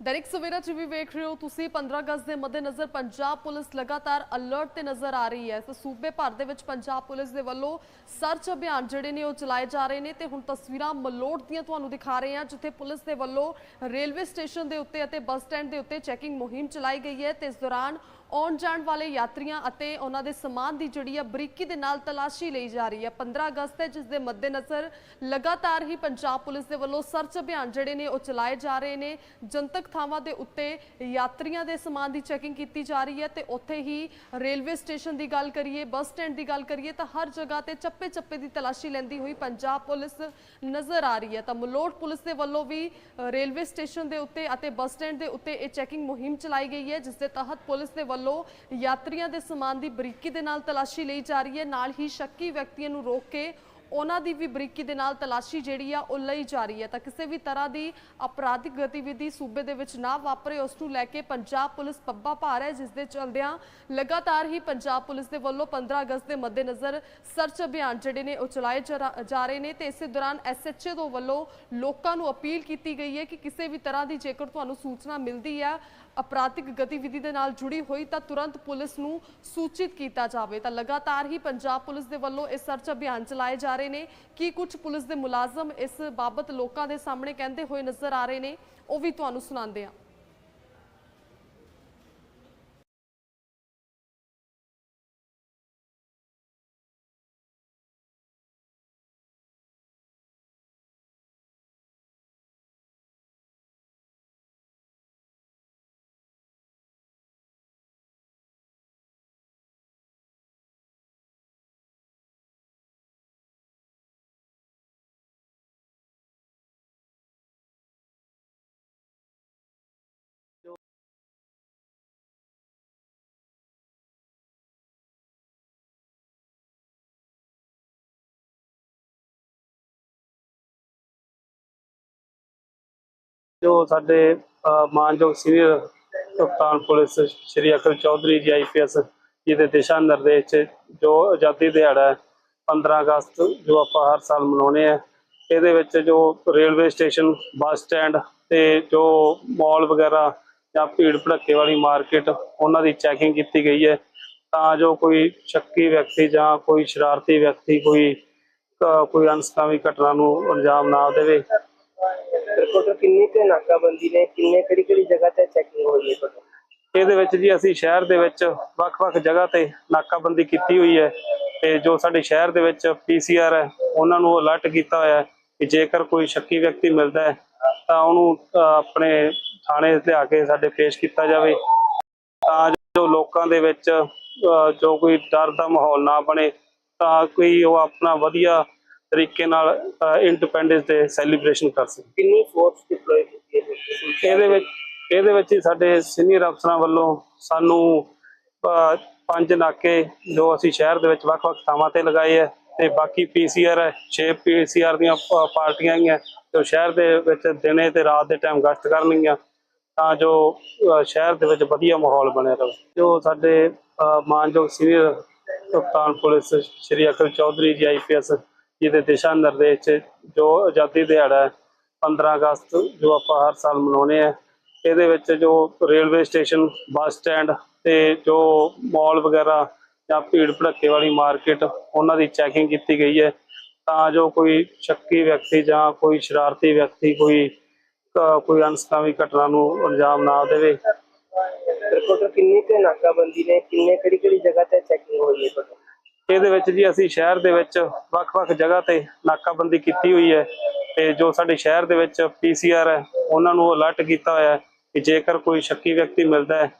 Dainik Savera TV ਵੇਖ ਰਹੇ ਹੋ, ਤੁਸੀਂ 15 ਅਗਸਤ ਦੇ ਮੱਦੇਨਜ਼ਰ ਪੰਜਾਬ ਪੁਲਿਸ ਲਗਾਤਾਰ ਅਲਰਟ ਤੇ ਨਜ਼ਰ ਆ ਰਹੀ ਹੈ। ਤੇ ਸੂਬੇ ਭਰ ਦੇ ਵਿੱਚ ਪੰਜਾਬ ਪੁਲਿਸ ਦੇ ਵੱਲੋਂ ਸਰਚ ਅਭਿਆਨ ਜਿਹੜੇ ਨੇ ਉਹ ਚਲਾਏ ਜਾ ਰਹੇ ਨੇ ਤੇ ਹੁਣ ਤਸਵੀਰਾਂ ਮਲੋਟ ਦੀਆਂ ਤੁਹਾਨੂੰ ਦਿਖਾ ਰਹੇ ਹਾਂ, ਜਿੱਥੇ ਪੁਲਿਸ ਦੇ ਵੱਲੋਂ ਰੇਲਵੇ ਸਟੇਸ਼ਨ ਦੇ ਉੱਤੇ ਅਤੇ ਬੱਸ ਸਟੈਂਡ ਦੇ ਉੱਤੇ ਚੈਕਿੰਗ ਮੁਹਿੰਮ ਚਲਾਈ ਗਈ ਹੈ ਤੇ ਇਸ ਦੌਰਾਨ ਆਉਣ ਜਾਣ ਵਾਲੇ ਯਾਤਰੀਆਂ ਅਤੇ ਉਹਨਾਂ ਦੇ ਸਮਾਨ ਦੀ ਜਿਹੜੀ ਆ ਬਰੀਕੀ ਦੇ ਨਾਲ ਤਲਾਸ਼ੀ ਲਈ ਜਾ ਰਹੀ ਹੈ। 15 ਅਗਸਤ ਹੈ ਜਿਸ ਦੇ ਮੱਦੇਨਜ਼ਰ ਲਗਾਤਾਰ ਹੀ ਪੰਜਾਬ ਪੁਲਿਸ ਦੇ ਵੱਲੋਂ ਸਰਚ ਅਭਿਆਨ ਜਿਹੜੇ ਨੇ ਉਹ ਚਲਾਏ ਜਾ ਰਹੇ ਨੇ। ਜਨਤਕ ਥਾਵਾਂ ਦੇ ਉੱਤੇ ਯਾਤਰੀਆਂ ਦੇ ਸਮਾਨ ਦੀ ਚੈਕਿੰਗ ਕੀਤੀ ਜਾ ਰਹੀ ਹੈ ਤੇ ਉੱਥੇ ਹੀ ਰੇਲਵੇ ਸਟੇਸ਼ਨ ਦੀ ਗੱਲ ਕਰੀਏ, ਬੱਸ ਸਟੈਂਡ ਦੀ ਗੱਲ ਕਰੀਏ ਤਾਂ ਹਰ ਜਗ੍ਹਾ ਤੇ ਚੱਪੇ ਚੱਪੇ ਦੀ ਤਲਾਸ਼ੀ ਲੈਂਦੀ ਹੋਈ ਪੰਜਾਬ ਪੁਲਿਸ ਨਜ਼ਰ ਆ ਰਹੀ ਹੈ। ਤਾਂ ਮਲੋਟ ਪੁਲਿਸ ਦੇ ਵੱਲੋਂ ਵੀ ਰੇਲਵੇ ਸਟੇਸ਼ਨ ਦੇ ਉੱਤੇ ਅਤੇ ਬੱਸ ਸਟੈਂਡ ਦੇ ਉੱਤੇ ਇਹ ਚੈਕਿੰਗ ਮੁਹਿੰਮ ਚਲਾਈ ਗਈ ਹੈ ਜਿਸ ਦੇ ਤਹਿਤ ਪੁਲਿਸ ਦੇ ਵੱਲੋਂ ਯਾਤਰੀਆਂ ਦੇ ਸਮਾਨ ਦੀ ਬਰੀਕੀ ਦੇ ਨਾਲ ਤਲਾਸ਼ੀ ਲਈ ਜਾ ਰਹੀ ਹੈ। ਨਾਲ ਹੀ ਸ਼ੱਕੀ ਵਿਅਕਤੀਆਂ ਨੂੰ ਰੋਕ ਕੇ ਉਹਨਾਂ ਦੀ ਵੀ ਬਰੀਕੀ ਦੇ ਨਾਲ ਤਲਾਸ਼ੀ ਜਿਹੜੀ ਆ ਉਹ ਲਈ ਜਾ ਰਹੀ ਹੈ। ਤਾਂ ਕਿਸੇ ਵੀ ਤਰ੍ਹਾਂ ਦੀ ਅਪਰਾਧਿਕ ਗਤੀਵਿਧੀ ਸੂਬੇ ਦੇ ਵਿੱਚ ਨਾ ਵਾਪਰੇ, ਉਸ ਨੂੰ ਲੈ ਕੇ ਪੰਜਾਬ ਪੁਲਿਸ ਪੱਬਾ ਭਾਰ ਹੈ, ਜਿਸ ਦੇ ਚਲਦਿਆਂ ਲਗਾਤਾਰ ਹੀ ਪੰਜਾਬ ਪੁਲਿਸ ਦੇ ਵੱਲੋਂ 15 ਅਗਸਤ ਦੇ ਮੱਦੇਨਜ਼ਰ ਸਰਚ ਅਭਿਆਨ ਜਿਹੜੇ ਨੇ ਉਹ ਚਲਾਏ ਜਾ ਰਹੇ ਨੇ ਤੇ ਇਸੇ ਦੌਰਾਨ ਐਸਐਚਏ ਤੋਂ ਵੱਲੋਂ ਲੋਕਾਂ ਨੂੰ ਅਪੀਲ ਕੀਤੀ ਗਈ ਹੈ ਕਿ ਕਿਸੇ ਵੀ ਤਰ੍ਹਾਂ ਦੀ ਜੇਕਰ ਤੁਹਾਨੂੰ ਸੂਚਨਾ ਮਿਲਦੀ ਹੈ, ਅਪਰਾਧਿਕ ਗਤੀਵਿਧੀ ਦੇ ਨਾਲ ਜੁੜੀ ਹੋਈ ਤਾਂ ਤੁਰੰਤ ਪੁਲਿਸ ਨੂੰ ਸੂਚਿਤ ਕੀਤਾ ਜਾਵੇ। ਤਾਂ ਲਗਾਤਾਰ ਹੀ ਪੰਜਾਬ ਪੁਲਿਸ ਦੇ ਵੱਲੋਂ ਇਹ ਸਰਚ ਅਭਿਆਨ ਚਲਾਏ ਜਾ ਰਹੇ ਨੇ। ਕੀ ਕੁਝ ਪੁਲਿਸ ਦੇ ਮੁਲਾਜ਼ਮ ਇਸ ਬਾਬਤ ਲੋਕਾਂ ਦੇ ਸਾਹਮਣੇ ਕਹਿੰਦੇ ਹੋਏ ਨਜ਼ਰ ਆ ਰਹੇ ਨੇ, ਉਹ ਵੀ ਤੁਹਾਨੂੰ ਸੁਣਾਉਂਦੇ ਆ ਜੋ ਸਾਡੇ ਮਾਨਯੋਗ ਸੀਨੀਅਰ ਕਪਤਾਨ ਪੁਲਿਸ ਸ਼੍ਰੀ ਅਕਲ ਚੌਧਰੀ ਜੀ ਆਈਪੀਐਸ ਜੀ ਦੇ ਦਿਸ਼ਾ ਨਿਰਦੇਸ਼ ਜੋ ਆਜ਼ਾਦੀ ਦਿਹਾੜਾ ਹੈ 15 ਅਗਸਤ ਜੋ ਆਪਾਂ ਹਰ ਸਾਲ ਮਨਾਉਂਦੇ ਆ ਇਹਦੇ ਵਿੱਚ ਜੋ ਰੇਲਵੇ ਸਟੇਸ਼ਨ, ਬੱਸ ਸਟੈਂਡ ਤੇ ਜੋ ਮਾਲ ਵਗੈਰਾ ਜਾਂ ਭੀੜ ਭੜੱਕੇ ਵਾਲੀ ਮਾਰਕੀਟ, ਉਹਨਾਂ ਦੀ ਚੈਕਿੰਗ ਕੀਤੀ ਗਈ ਹੈ। ਤਾਂ ਜੋ ਕੋਈ ਸ਼ੱਕੀ ਵਿਅਕਤੀ ਜਾਂ ਕੋਈ ਸ਼ਰਾਰਤੀ ਵਿਅਕਤੀ ਕੋਈ ਕੋਈ ਅਨਸਕਾਮੀ ਘਟਨਾ ਨੂੰ ਅੰਜਾਮ ਨਾ ਦੇਵੇ ਟੋਟਲ ਕਿੰਨੀ ਕੁ ਨਾਕਾਬੰਦੀ ਨੇ ਕਿੰਨੇ ਕਿਹੜੀ ਕਿਹੜੀ ਜਗ੍ਹਾ ਤੇ ਚੈਕਿੰਗ ਹੋਈ ਹੈ ਟੋਟਲ ਇਹਦੇ ਵਿੱਚ ਜੀ ਅਸੀਂ ਸ਼ਹਿਰ ਦੇ ਵਿੱਚ ਵੱਖ-ਵੱਖ ਜਗ੍ਹਾ ਤੇ ਨਾਕਾਬੰਦੀ ਕੀਤੀ ਹੋਈ ਹੈ ਤੇ ਜੋ ਸਾਡੇ ਸ਼ਹਿਰ ਦੇ ਵਿੱਚ ਪੀਸੀਆਰ ਹੈ, ਉਹਨਾਂ ਨੂੰ ਅਲਰਟ ਕੀਤਾ ਹੋਇਆ ਹੈ ਕਿ ਜੇਕਰ ਕੋਈ ਸ਼ੱਕੀ ਵਿਅਕਤੀ ਮਿਲਦਾ ਹੈ, ਤਾਂ ਉਹਨੂੰ ਆਪਣੇ ਥਾਣੇ ਲਿਆ ਕੇ ਸਾਡੇ ਪੇਸ਼ ਕੀਤਾ ਜਾਵੇ। ਤਾਂ ਜੋ ਲੋਕਾਂ ਦੇ ਵਿੱਚ ਜੋ ਕੋਈ ਡਰ ਦਾ ਮਾਹੌਲ ਨਾ ਬਣੇ, ਤਾਂ ਕੋਈ ਉਹ ਆਪਣਾ ਵਧੀਆ ਤਰੀਕੇ ਨਾਲ ਇੰਡੀਪੈਂਡੈਂਸ ਡੇ ਸੈਲੀਬ੍ਰੇਸ਼ਨ ਕਰ ਸਕੇ ਕਿੰਨੀ ਫੋਰਸ ਡਿਪਲੋਏ ਕੀਤੀ ਹੈ ਇਹਦੇ ਵਿੱਚ ਇਹਦੇ ਵਿੱਚ ਹੀ ਸਾਡੇ ਸੀਨੀਅਰ ਅਫਸਰਾਂ ਵੱਲੋਂ ਸਾਨੂੰ ਪੰਜ ਨਾਕੇ ਜੋ ਅਸੀਂ ਸ਼ਹਿਰ ਦੇ ਵਿੱਚ ਵੱਖ-ਵੱਖ ਥਾਵਾਂ ਤੇ ਲਗਾਏ ਹੈ ਤੇ ਬਾਕੀ ਪੀਸੀਆਰ ਹੈ 6 ਪੀਸੀਆਰ ਦੀਆਂ ਪਾਰਟੀਆਂ ਹੈਗੀਆਂ ਜੋ ਸ਼ਹਿਰ ਦੇ ਵਿੱਚ ਦਿਨੇ ਤੇ ਰਾਤ ਦੇ ਟਾਈਮ ਗਸ਼ਤ ਕਰਨਗੀਆਂ ਤਾਂ ਜੋ ਸ਼ਹਿਰ ਦੇ ਵਿੱਚ ਵਧੀਆ ਮਾਹੌਲ ਬਣਿਆ ਰਹੇ। ਜੋ ਸਾਡੇ ਮਾਨਯੋਗ ਸੀਨੀਅਰ ਕਪਤਾਨ ਪੁਲਿਸ ਸ਼੍ਰੀ ਅਕਲ ਚੌਧਰੀ ਜੀ ਆਈਪੀਐਸ ਜੀ ਦਿਸ਼ਾ ਨਿਰਦੇਸ਼ ਜੋ ਆਜ਼ਾਦੀ ਦਿਹਾੜਾ 15 ਅਗਸਤ ਜੋ ਆਪਾਂ ਹਰ ਸਾਲ ਮਨਾਉਂਦੇ ਆ ਇਹਦੇ ਵਿੱਚ ਜੋ ਰੇਲਵੇ ਸਟੇਸ਼ਨ, ਬੱਸ ਸਟੈਂਡ ਤੇ ਜੋ ਮਾਲ ਵਗੈਰਾ ਜਾਂ ਭੀੜ ਭੜੱਕੇ ਵਾਲੀ ਮਾਰਕੀਟ, ਉਹਨਾਂ ਦੀ ਚੈਕਿੰਗ ਕੀਤੀ ਗਈ ਹੈ। ਤਾਂ ਜੋ ਕੋਈ ਸ਼ੱਕੀ ਵਿਅਕਤੀ ਜਾਂ ਕੋਈ ਸ਼ਰਾਰਤੀ ਵਿਅਕਤੀ ਕੋਈ ਕੋਈ ਅਨਸਕਾਮੀ ਘਟਨਾ ਨੂੰ ਅੰਜਾਮ ਨਾ ਦੇਵੇ। ਟੋਟਲ ਕਿੰਨੀ ਕੁ ਨਾਕਾਬੰਦੀ ਨੇ, ਕਿੰਨੇ ਕਿਹੜੀ ਕਿਹੜੀ ਜਗ੍ਹਾ ਤੇ ਚੈਕਿੰਗ ਹੋਈ ਹੈ ਟੋਟਲ ਇਹਦੇ ਵਿੱਚ ਜੀ ਅਸੀਂ ਸ਼ਹਿਰ ਦੇ ਵਿੱਚ ਵੱਖ-ਵੱਖ ਜਗ੍ਹਾ ਤੇ ਨਾਕਾਬੰਦੀ ਕੀਤੀ ਹੋਈ ਹੈ ਤੇ ਜੋ ਸਾਡੇ ਸ਼ਹਿਰ ਦੇ ਵਿੱਚ ਪੀਸੀਆਰ ਹੈ ਉਹਨਾਂ ਨੂੰ ਅਲਰਟ ਕੀਤਾ ਹੋਇਆ ਹੈ ਕਿ ਜੇਕਰ ਕੋਈ ਸ਼ੱਕੀ ਵਿਅਕਤੀ ਮਿਲਦਾ ਹੈ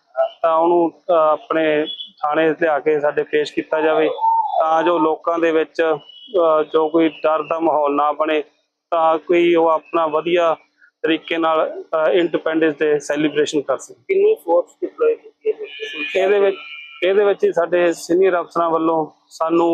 ਤਾਂ ਉਹਨੂੰ ਆਪਣੇ ਥਾਣੇ ਲਿਆ ਕੇ ਸਾਡੇ ਪੇਸ਼ ਕੀਤਾ ਜਾਵੇ। ਤਾਂ ਜੋ ਲੋਕਾਂ ਦੇ ਵਿੱਚ ਜੋ ਕੋਈ ਡਰ ਦਾ ਮਾਹੌਲ ਨਾ ਬਣੇ ਤਾਂ ਕੋਈ ਉਹ ਆਪਣਾ ਵਧੀਆ ਤਰੀਕੇ ਨਾਲ ਇੰਡੀਪੈਂਡੈਂਸ ਡੇ ਸੈਲੀਬ੍ਰੇਸ਼ਨ ਕਰ ਸਕੇ। ਕਿੰਨੀ ਫੋਰਸ ਡਿਪਲੋਏ ਕੀਤੀ ਹੈ? ਇਹਦੇ ਵਿੱਚ ਇਹਦੇ ਵਿੱਚ ਹੀ ਸਾਡੇ ਸੀਨੀਅਰ ਅਫਸਰਾਂ ਵੱਲੋਂ ਸਾਨੂੰ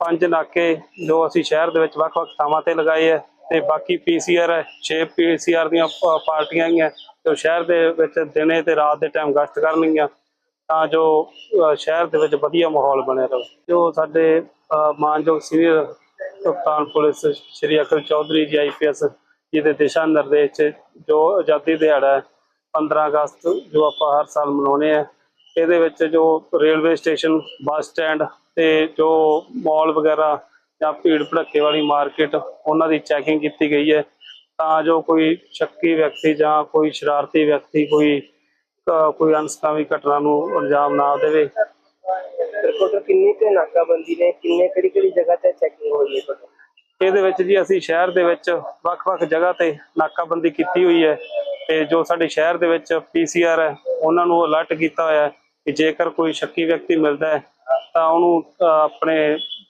ਪੰਜ ਨਾਕੇ ਜੋ ਅਸੀਂ ਸ਼ਹਿਰ ਦੇ ਵਿੱਚ ਵੱਖ-ਵੱਖ ਥਾਵਾਂ ਤੇ ਲਗਾਏ ਹੈ ਤੇ ਬਾਕੀ ਪੀਸੀਆਰ ਹੈ 6 ਪੀਸੀਆਰ ਦੀਆਂ ਪ- ਪਾਰਟੀਆਂ ਹੈਗੀਆਂ, ਜੋ ਸ਼ਹਿਰ ਦੇ ਵਿੱਚ ਦਿਨੇ ਤੇ ਰਾਤ ਦੇ ਟਾਈਮ ਗਸ਼ਤ ਕਰਨਗੀਆਂ, ਤਾਂ ਜੋ ਸ਼ਹਿਰ ਦੇ ਵਿੱਚ ਵਧੀਆ ਮਾਹੌਲ ਬਣਿਆ ਰਹੇ। ਜੋ ਸਾਡੇ ਮਾਨਯੋਗ ਸੀਨੀਅਰ ਕਪਤਾਨ ਪੁਲਿਸ ਸ਼੍ਰੀ ਅਕਲ ਚੌਧਰੀ ਜੀ ਆਈਪੀਐਸ ਜਿਹਦੇ ਦਿਸ਼ਾ ਨਿਰਦੇਸ਼ ਜੋ ਆਜ਼ਾਦੀ ਦਿਹਾੜਾ ਹੈ 15 ਅਗਸਤ ਜੋ ਆਪਾਂ ਹਰ ਸਾਲ ਮਨਾਉਂਦੇ ਆ ਇਹਦੇ ਵਿੱਚ ਜੋ ਰੇਲਵੇ ਸਟੇਸ਼ਨ ਬੱਸ ਸਟੈਂਡ ਤੇ ਜੋ ਮਾਲ ਵਗੈਰਾ ਜਾਂ ਭੀੜ ਭੜੱਕੇ ਵਾਲੀ ਮਾਰਕੀਟ ਉਹਨਾਂ ਦੀ ਚੈਕਿੰਗ ਕੀਤੀ ਗਈ ਹੈ। ਤਾਂ ਜੋ ਕੋਈ ਸ਼ੱਕੀ ਵਿਅਕਤੀ ਜਾਂ ਕੋਈ ਸ਼ਰਾਰਤੀ ਵਿਅਕਤੀ ਕੋਈ ਕੋਈ ਅਨਸਕਾਮੀ ਘਟਨਾ ਨੂੰ ਅੰਜਾਮ ਨਾ ਦੇਵੇ। ਰਿਪੋਰਟਰ ਕਿੰਨੀ ਕੁ ਨਾਕਾਬੰਦੀ ਨੇ? ਕਿੰਨੇ ਕਿਹੜੀ ਕਿਹੜੀ ਜਗ੍ਹਾ ਤੇ ਚੈਕਿੰਗ ਹੋਈ ਹੈ ਇਹਦੇ ਵਿੱਚ ਜੀ ਅਸੀਂ ਸ਼ਹਿਰ ਦੇ ਵਿੱਚ ਵੱਖ-ਵੱਖ ਜਗ੍ਹਾ ਤੇ ਨਾਕਾਬੰਦੀ ਕੀਤੀ ਹੋਈ ਹੈ ਤੇ ਜੋ ਸਾਡੇ ਸ਼ਹਿਰ ਦੇ ਵਿੱਚ ਪੀਸੀਆਰ ਹੈ ਉਹਨਾਂ ਨੂੰ ਅਲਰਟ ਕੀਤਾ ਹੋਇਆ ਹੈ। ਕਿ ਜੇਕਰ ਕੋਈ ਸ਼ੱਕੀ ਵਿਅਕਤੀ ਮਿਲਦਾ ਹੈ ਤਾਂ ਉਹਨੂੰ ਆਪਣੇ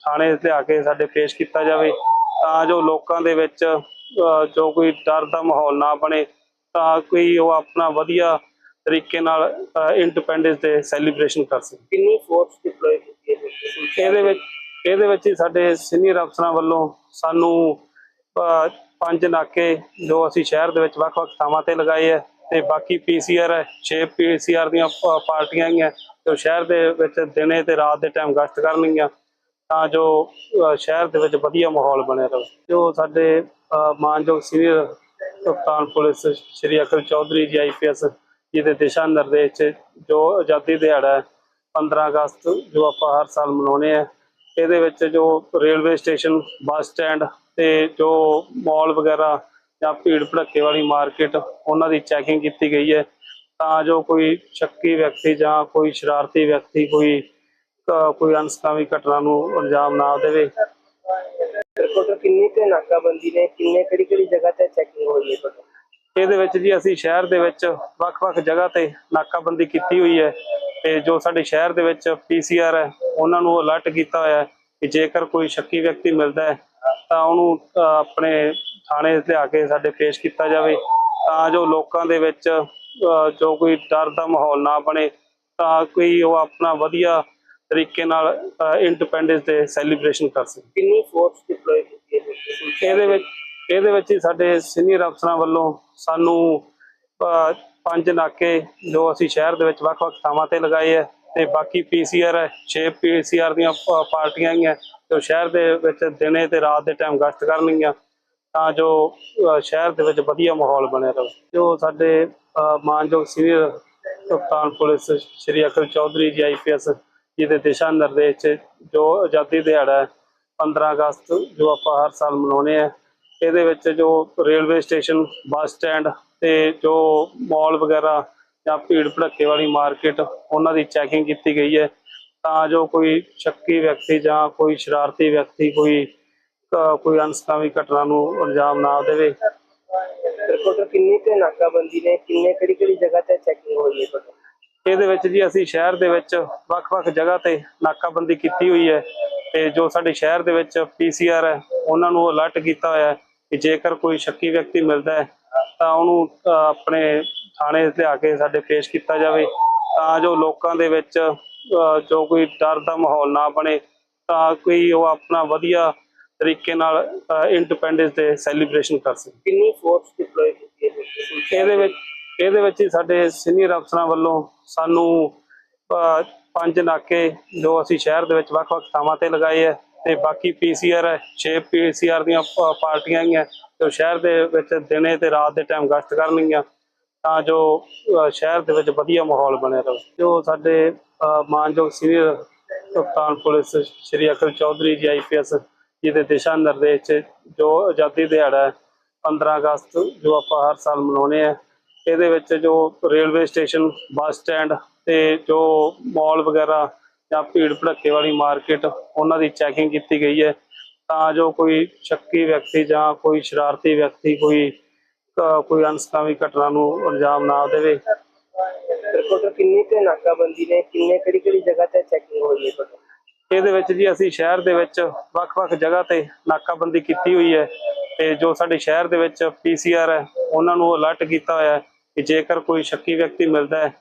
ਥਾਣੇ ਲਿਆ ਕੇ ਸਾਡੇ ਪੇਸ਼ ਕੀਤਾ ਜਾਵੇ। ਤਾਂ ਜੋ ਲੋਕਾਂ ਦੇ ਵਿੱਚ ਜੋ ਕੋਈ ਡਰ ਦਾ ਮਾਹੌਲ ਨਾ ਬਣੇ ਤਾਂ ਕੋਈ ਉਹ ਆਪਣਾ ਵਧੀਆ ਤਰੀਕੇ ਨਾਲ ਇੰਡੀਪੈਂਡੈਂਸ ਦੇ ਸੈਲੀਬ੍ਰੇਸ਼ਨ ਕਰ ਸਕੇ। ਕਿੰਨੀ ਫੋਰਸ ਡਿਪਲੋਏ ਕੀਤੀ ਹੈ ਤੁਸੀਂ? ਇਹਦੇ ਵਿੱਚ ਇਹਦੇ ਵਿੱਚ ਹੀ ਸਾਡੇ ਸੀਨੀਅਰ ਅਫਸਰਾਂ ਵੱਲੋਂ ਸਾਨੂੰ ਪੰਜ ਨਾਕੇ ਜੋ ਅਸੀਂ ਸ਼ਹਿਰ ਦੇ ਵਿੱਚ ਵੱਖ-ਵੱਖ ਥਾਵਾਂ ਤੇ ਲਗਾਏ ਹੈ। ਤੇ ਬਾਕੀ ਪੀਸੀਆਰ ਹੈ 6 ਪੀਸੀਆਰ ਦੀਆਂ ਪ- ਪਾਰਟੀਆਂ ਹੈਗੀਆਂ ਜੋ ਸ਼ਹਿਰ ਦੇ ਵਿੱਚ ਦਿਨੇ ਤੇ ਰਾਤ ਦੇ ਟਾਈਮ ਗਸ਼ਤ ਕਰਨਗੀਆਂ ਤਾਂ ਜੋ ਸ਼ਹਿਰ ਦੇ ਵਿੱਚ ਵਧੀਆ ਮਾਹੌਲ ਬਣਿਆ ਰਹੇ ਜੋ ਸਾਡੇ ਮਾਨਯੋਗ ਸੀਨੀਅਰ ਕਪਤਾਨ ਪੁਲਿਸ ਸ਼੍ਰੀ ਅਕਲ ਚੌਧਰੀ ਜੀ ਆਈਪੀਐਸ ਜਿਹਦੇ ਦਿਸ਼ਾ ਨਿਰਦੇਸ਼ ਜੋ ਆਜ਼ਾਦੀ ਦਿਹਾੜਾ ਹੈ 15 ਅਗਸਤ ਜੋ ਆਪਾਂ ਹਰ ਸਾਲ ਮਨਾਉਂਦੇ ਆ ਇਹਦੇ ਵਿੱਚ ਜੋ ਰੇਲਵੇ ਸਟੇਸ਼ਨ, ਬੱਸ ਸਟੈਂਡ ਤੇ ਜੋ ਮਾਲ ਵਗੈਰਾ ਜਾਂ ਭੀੜ ਭੜੱਕੇ ਵਾਲੀ ਮਾਰਕੀਟ ਉਹਨਾਂ ਦੀ ਚੈਕਿੰਗ ਕੀਤੀ ਗਈ ਹੈ ਤਾਂ ਜੋ ਕੋਈ ਸ਼ੱਕੀ ਵਿਅਕਤੀ ਜਾਂ ਕੋਈ ਸ਼ਰਾਰਤੀ ਵਿਅਕਤੀ ਕੋਈ ਕੋਈ ਅਨਸਕਾਮੀ ਘਟਨਾ ਨੂੰ ਅੰਜਾਮ ਨਾ ਦੇਵੇ। ਰਿਪੋਰਟਰ ਕਿੰਨੀ ਕੁ ਨਾਕਾਬੰਦੀ ਨੇ ਕਿੰਨੇ ਕਿਹੜੀ ਕਿਹੜੀ ਜਗ੍ਹਾ ਤੇ ਚੈਕਿੰਗ ਹੋਈ ਹੈ ਤੁਹਾਡੀ? ਇਹਦੇ ਵਿੱਚ ਜੀ ਅਸੀਂ ਸ਼ਹਿਰ ਦੇ ਵਿੱਚ ਵੱਖ-ਵੱਖ ਜਗ੍ਹਾ ਤੇ ਨਾਕਾਬੰਦੀ ਕੀਤੀ ਹੋਈ ਹੈ ਤੇ ਜੋ ਸਾਡੇ ਸ਼ਹਿਰ ਦੇ ਵਿੱਚ ਪੀਸੀਆਰ ਹੈ ਉਹਨਾਂ ਨੂੰ ਅਲਰਟ ਕੀਤਾ ਹੋਇਆ ਹੈ ਕਿ ਜੇਕਰ ਕੋਈ ਸ਼ੱਕੀ ਵਿਅਕਤੀ ਮਿਲਦਾ ਹੈ ਤਾਂ ਉਹਨੂੰ ਆਪਣੇ ਥਾਣੇ ਲਿਆ ਕੇ ਸਾਡੇ ਪੇਸ਼ ਕੀਤਾ ਜਾਵੇ। ਤਾਂ ਜੋ ਲੋਕਾਂ ਦੇ ਵਿੱਚ ਜੋ ਕੋਈ ਡਰ ਦਾ ਮਾਹੌਲ ਨਾ ਬਣੇ ਤਾਂ ਕੋਈ ਉਹ ਆਪਣਾ ਵਧੀਆ ਤਰੀਕੇ ਨਾਲ ਇੰਡੀਪੈਂਡੈਂਸ ਦੇ ਸੈਲੀਬ੍ਰੇਸ਼ਨ ਕਰ ਸਕੇ। ਕਿੰਨੀ ਫੋਰਸ ਡਿਪਲੋਏ ਕੀਤੀ ਹੈ? ਇਹਦੇ ਵਿੱਚ ਇਹਦੇ ਵਿੱਚ ਹੀ ਸਾਡੇ ਸੀਨੀਅਰ ਅਫਸਰਾਂ ਵੱਲੋਂ ਸਾਨੂੰ ਪੰਜ ਨਾਕੇ ਜੋ ਅਸੀਂ ਸ਼ਹਿਰ ਦੇ ਵਿੱਚ ਵੱਖ-ਵੱਖ ਥਾਵਾਂ ਤੇ ਲਗਾਏ ਹੈ ਤੇ ਬਾਕੀ ਪੀਸੀਆਰ ਹੈ 6 ਪੀਸੀਆਰ ਦੀਆਂ ਪਾਰਟੀਆਂ ਹੈਗੀਆਂ ਜੋ ਸ਼ਹਿਰ ਦੇ ਵਿੱਚ ਦਿਨੇ ਤੇ ਰਾਤ ਦੇ ਟਾਈਮ ਗਸ਼ਤ ਕਰਨਗੀਆਂ, ਤਾਂ ਜੋ ਸ਼ਹਿਰ ਦੇ ਵਿੱਚ ਵਧੀਆ ਮਾਹੌਲ ਬਣਿਆ ਰਹੇ ਜੋ ਸਾਡੇ ਮਾਨਯੋਗ ਸੀਨੀਅਰ ਕਪਤਾਨ ਪੁਲਿਸ ਸ਼੍ਰੀ ਅਕਲ ਚੌਧਰੀ ਜੀ ਆਈਪੀਐਸ ਦੇ ਦਿਸ਼ਾ ਨਿਰਦੇਸ਼ ਜੋ ਆਜ਼ਾਦੀ ਦਿਹਾੜਾ ਹੈ 15 ਅਗਸਤ ਜੋ ਆਪਾਂ ਹਰ ਸਾਲ ਮਨਾਉਂਦੇ ਆ ਇਹਦੇ ਵਿੱਚ ਜੋ ਰੇਲਵੇ ਸਟੇਸ਼ਨ, ਬੱਸ ਸਟੈਂਡ ਤੇ ਜੋ ਮਾਲ ਵਗੈਰਾ ਜਾਂ ਭੀੜ ਭੜੱਕੇ ਵਾਲੀ ਮਾਰਕੀਟ, ਉਹਨਾਂ ਦੀ ਚੈਕਿੰਗ ਕੀਤੀ ਗਈ ਹੈ। ਤਾਂ ਜੋ ਕੋਈ ਸ਼ੱਕੀ ਵਿਅਕਤੀ ਜਾਂ ਕੋਈ ਸ਼ਰਾਰਤੀ ਵਿਅਕਤੀ ਕੋਈ ਕੋਈ ਅਨਸਕਾਮੀ ਘਟਨਾ ਨੂੰ ਅੰਜਾਮ ਨਾ ਦੇਵੇ ਰਿਪੋਰਟਰ ਕਿੰਨੀ ਕੁ ਨਾਕਾਬੰਦੀ ਨੇ ਕਿੰਨੇ ਕਿਹੜੀ ਕਿਹੜੀ ਜਗ੍ਹਾ ਤੇ ਚੈਕਿੰਗ ਹੋਈ ਹੈ ਤੁਹਾਡੀ? ਇਹਦੇ ਵਿੱਚ ਜੀ ਅਸੀਂ ਸ਼ਹਿਰ ਦੇ ਵਿੱਚ ਵੱਖ-ਵੱਖ ਜਗ੍ਹਾ ਤੇ ਨਾਕਾਬੰਦੀ ਕੀਤੀ ਹੋਈ ਹੈ ਤੇ ਜੋ ਸਾਡੇ ਸ਼ਹਿਰ ਦੇ ਵਿੱਚ ਪੀਸੀਆਰ ਹੈ ਉਹਨਾਂ ਨੂੰ ਅਲਰਟ ਕੀਤਾ ਹੋਇਆ ਹੈ ਕਿ ਜੇਕਰ ਕੋਈ ਸ਼ੱਕੀ ਵਿਅਕਤੀ ਮਿਲਦਾ ਹੈ ਤਾਂ ਉਹਨੂੰ ਆਪਣੇ ਥਾਣੇ ਲਿਆ ਕੇ ਸਾਡੇ ਪੇਸ਼ ਕੀਤਾ ਜਾਵੇ ਤਾਂ ਜੋ ਲੋਕਾਂ ਦੇ ਵਿੱਚ ਜੋ ਕੋਈ ਡਰ ਦਾ ਮਾਹੌਲ ਨਾ ਬਣੇ ਤਾਂ ਕੋਈ ਉਹ ਆਪਣਾ ਵਧੀਆ ਤਰੀਕੇ ਨਾਲ ਇੰਡੀਪੈਂਡੈਂਸ ਦੇ ਸੈਲੀਬ੍ਰੇਸ਼ਨ ਕਰ ਸਕੇ ਕਿੰਨੀ ਫੋਰਸ ਡਿਪਲੋਏ ਕੀਤੀ ਹੈ? ਇਹਦੇ ਵਿੱਚ ਇਹਦੇ ਵਿੱਚ ਹੀ ਸਾਡੇ ਸੀਨੀਅਰ ਅਫਸਰਾਂ ਵੱਲੋਂ ਸਾਨੂੰ ਪੰਜ ਨਾਕੇ ਜੋ ਅਸੀਂ ਸ਼ਹਿਰ ਦੇ ਵਿੱਚ ਵੱਖ-ਵੱਖ ਥਾਵਾਂ ਤੇ ਲਗਾਏ ਹੈ ਤੇ ਬਾਕੀ ਪੀਸੀਆਰ ਹੈ 6 ਪੀਸੀਆਰ ਦੀਆਂ ਪਾਰਟੀਆਂ ਹੈਗੀਆਂ ਜੋ ਸ਼ਹਿਰ ਦੇ ਵਿੱਚ ਦਿਨੇ ਤੇ ਰਾਤ ਦੇ ਟਾਈਮ ਗਸ਼ਤ ਕਰਨਗੀਆਂ ਤਾਂ ਜੋ ਸ਼ਹਿਰ ਦੇ ਵਿੱਚ ਵਧੀਆ ਮਾਹੌਲ ਬਣਿਆ ਰਹੇ ਜੋ ਸਾਡੇ ਮਾਨਯੋਗ ਸੀਨੀਅਰ ਕਪਤਾਨ ਪੁਲਿਸ ਸ਼੍ਰੀ ਅਕਲ ਚੌਧਰੀ ਜੀ ਆਈਪੀਐਸ ਦੇ ਦਿਸ਼ਾ ਨਿਰਦੇਸ਼ ਜੋ ਆਜ਼ਾਦੀ ਦਿਹਾੜਾ ਹੈ 15 ਅਗਸਤ ਜੋ ਆਪਾਂ ਹਰ ਸਾਲ ਮਨਾਉਂਦੇ ਆ ਇਹਦੇ ਵਿੱਚ ਜੋ ਰੇਲਵੇ ਸਟੇਸ਼ਨ, ਬੱਸ ਸਟੈਂਡ ਤੇ ਜੋ ਮਾਲ ਵਗੈਰਾ ਜਾਂ ਭੀੜ ਭੜੱਕੇ ਵਾਲੀ ਮਾਰਕੀਟ, ਉਹਨਾਂ ਦੀ ਚੈਕਿੰਗ ਕੀਤੀ ਗਈ ਹੈ। ਤਾਂ ਜੋ ਕੋਈ ਸ਼ੱਕੀ ਵਿਅਕਤੀ ਜਾਂ ਕੋਈ ਸ਼ਰਾਰਤੀ ਵਿਅਕਤੀ ਕੋਈ ਕੋਈ ਅਨਸਕਾਮੀ ਘਟਨਾ ਨੂੰ ਅੰਜਾਮ ਨਾ ਦੇਵੇ। ਰਿਪੋਰਟਰ ਕਿੰਨੀ ਕੁ ਨਾਕਾਬੰਦੀ ਨੇ, ਕਿੰਨੇ, ਕਿਹੜੀ ਕਿਹੜੀ ਜਗ੍ਹਾ ਤੇ ਚੈਕਿੰਗ ਹੋਈ ਹੈ ਤੁਹਾਡੀ? ਇਹਦੇ ਵਿੱਚ ਜੀ ਅਸੀਂ ਸ਼ਹਿਰ ਦੇ ਵਿੱਚ ਵੱਖ-ਵੱਖ ਜਗ੍ਹਾ ਤੇ ਨਾਕਾਬੰਦੀ ਕੀਤੀ ਹੋਈ ਹੈ ਤੇ ਜੋ ਸਾਡੇ ਸ਼ਹਿਰ ਦੇ ਵਿੱਚ ਪੀਸੀਆਰ ਹੈ, ਉਹਨਾਂ ਨੂੰ ਅਲਰਟ ਕੀਤਾ ਹੋਇਆ ਹੈ ਕਿ ਜੇਕਰ ਕੋਈ ਸ਼ੱਕੀ ਵਿਅਕਤੀ ਮਿਲਦਾ ਹੈ,